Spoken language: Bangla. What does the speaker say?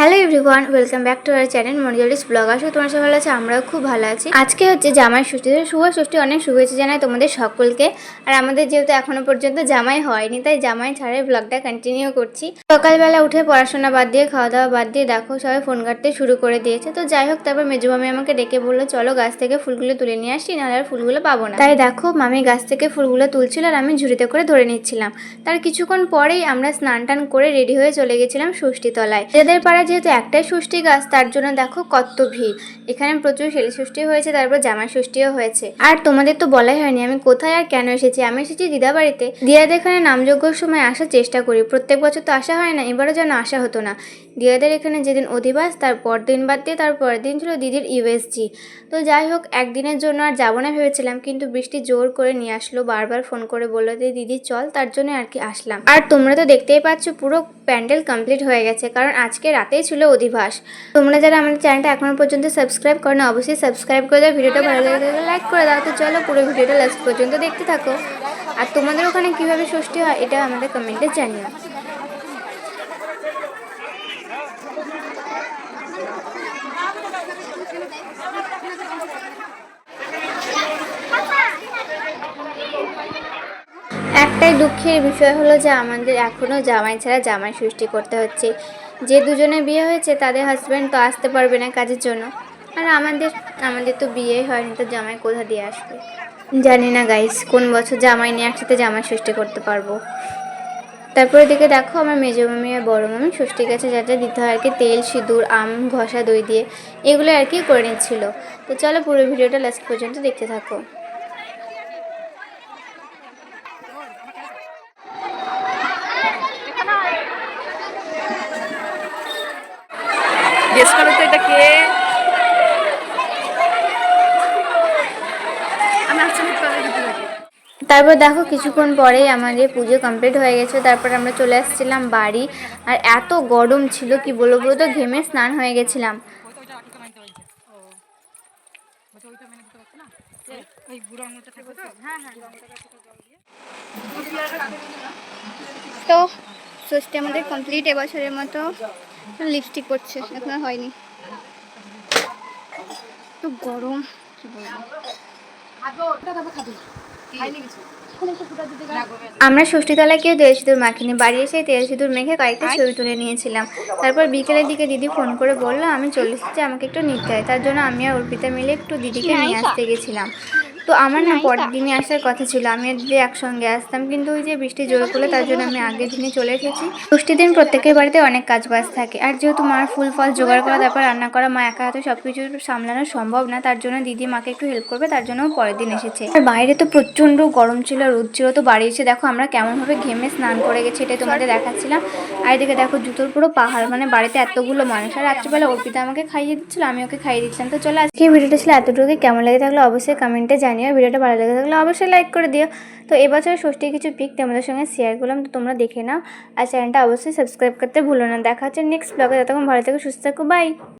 Hello everyone, welcome back to our channel মনিজলিস blog. আসো তোমার সবাই ভালো আছে, আমরাও খুব ভালো আছি। আজকে হচ্ছে জামাই ষষ্ঠী শুভ ষষ্ঠী, অনেক শুভেচ্ছা জানাই তোমাদের সকলকে। আর আমাদের যেহেতু এখনও পর্যন্ত জামাই হয়নি, তাই জামাই ছাড়াই ব্লগটা কন্টিনিউ করছি। সকালবেলা উঠে পড়াশোনা বাদ দিয়ে খাওয়া দাওয়া বাদ দিয়ে, দেখো সবাই ফোন কাটতে শুরু করে দিয়েছে। তো যাই হোক, তারপর মেজো মামি আমাকে ডেকে বলল, চলো গাছ থেকে ফুলগুলো তুলে নিয়ে আসি, নাহলে আর ফুলগুলো পাবো না। তাই দেখো মামি গাছ থেকে ফুলগুলো তুলছিল আর আমি ঝুড়িতে করে ধরে নিচ্ছিলাম। তার কিছুক্ষণ পরেই আমরা স্নান টান করে রেডি হয়ে চলে গেছিলাম ষষ্ঠী তলায় এদের পাড়ায় যেহেতু একটাই ষষ্ঠী গাছ, তার জন্য দেখো কত ভিড়। এখানে প্রচুর শেলি ষষ্ঠী হয়েছে, তারপর জামাই ষষ্ঠীও হয়েছে। আর তোমাদের তো বলাই হয়নি, আমি কোথায় আর কেন এসেছি? আমি এসেছি দিদা বাড়িতে দিদাদের এখানে নামযজ্ঞর সময় আসার চেষ্টা করি। প্রত্যেক বছর তো আসা হয় না, এবারও যেন আসা হতো না। দিদাদের এখানে যেদিন অধিবাস, তার দিন বাদ দিয়ে তার পরের দিন ছিল দিদির ইউএসজি তো যাই হোক, একদিনের জন্য আর যাব না ভেবেছিলাম, কিন্তু বৃষ্টি জোর করে নিয়ে আসলো, বারবার ফোন করে বলল যে, দিদি, চল, তার জন্য আর কি আসলাম। আর তোমরা তো দেখতেই পাচ্ছ, পুরো প্যান্ডেল কমপ্লিট হয়ে গেছে, কারণ আজকে রাতেই ছিল অধিবাস। তোমরা যারা আমাদের চ্যানেলটা এখনও পর্যন্ত সাবস্ক্রাইব করো না অবশ্যই সাবস্ক্রাইব করে দাও, ভিডিওটা ভালো লাগে লাইক করে দাও। তো চলো, পুরো ভিডিওটা লাস্ট পর্যন্ত দেখতে থাকো। আর তোমাদের ওখানে কীভাবে ষষ্ঠী হয়, এটা আমাদের কমেন্টে জানিও। একটাই দুঃখের বিষয় হলো যে আমাদের এখনও জামাই ছাড়া জামাই সৃষ্টি করতে হচ্ছে। যে দুজনে বিয়ে হয়েছে, তাদের হাজব্যান্ড তো আসতে পারবে না কাজের জন্য। আর আমাদের আমাদের তো বিয়ে হয়নি, তো জামাই কোথা দিয়ে আসবে? জানি না গাইস কোন বছর জামাই নিয়ে একসাথে জামাই সৃষ্টি করতে পারব? তারপরে দিকে দেখো, আমার মেজো মামি আর বড় মামি ষষ্ঠী গাছে যা যা দিতে হয় আর কি, তেল, সিঁদুর, আম, ঘষা, দই দিয়ে, এগুলো আর কি করে নিচ্ছিল। তো চলো পুরো ভিডিওটা লাস্ট পর্যন্ত দেখতে থাকো। গেস করো তো এটা কে তারপর দেখো কিছুক্ষণ পরেই আমাদের পুজো কমপ্লিট হয়ে গেছে। তারপর আমরা চলে আসছিলাম বাড়ি। আর এত গরম ছিল, কি বলব পুরো তো ঘেমে স্নান হয়ে গেছিলাম। তো, ষষ্ঠী আমাদের কমপ্লিট এবছরের মতো। লিপস্টিক করছে এখন আর হয়নি। তো গরম। কি আমরা ষষ্ঠীতলায় কেউ তেল সিঁদুর মাখিনি বাড়ি এসে তেল সিঁদুর মেখে কয়েকটা ছবি তুলে নিয়েছিলাম। তারপর বিকেলের দিকে দিদি ফোন করে বলল আমি চলে এসেছি আমাকে একটু নিতে। হয় তার জন্য আমি আর অর্পিতা মিলে একটু দিদিকে নিয়ে আসতে গেছিলাম। তো আমার না পরের দিনই আসার কথা ছিল। আমি দিদি একসঙ্গে আসতাম কিন্তু ওই যে বৃষ্টি জোরে পড়ল তার জন্য আমি আগের দিনে চলে এসেছি। ষষ্ঠীর দিন প্রত্যেকের বাড়িতে অনেক কাজ বাজ থাকে। আর যেহেতু মার ফুল ফল জোগাড় করা তারপর রান্না করা মা একা হাতে সব কিছু সামলানো সম্ভব না তার জন্য দিদি মাকে একটু হেল্প করবে তার জন্য পরের দিন এসেছে। আর বাইরে তো প্রচণ্ড গরম ছিল রোদ ছিল তো বাড়ি এসে দেখো আমরা কেমনভাবে ঘেমে স্নান করে গেছি এটাই তোমাদের দেখাচ্ছিলাম। আর এদিকে দেখো জুতোর পুরো পাহাড় মানে বাড়িতে এতগুলো মানুষ। আর রাত্রিবেলা অর্পিতা আমাকে খাইয়ে দিচ্ছিল আমি ওকে খাইয়ে দিচ্ছিলাম। তো চলো আজকে ভিডিওটা ছিল এতটুকু কেমন লেগে থাকলে অবশ্যই কমেন্টে জানিও ভিডিওটা ভালো লেগে থাকলে অবশ্যই লাইক করে দিও। তো এবছর ষষ্ঠীর কিছু পিক তোমাদের সঙ্গে শেয়ার করলাম, তো তোমরা দেখে নাও। আর চ্যানেলটা অবশ্যই সাবস্ক্রাইব করতে ভুলো না। দেখা হচ্ছে নেক্সট ব্লগে যতক্ষণ ভালো থেকে, সুস্থ থাকো বাই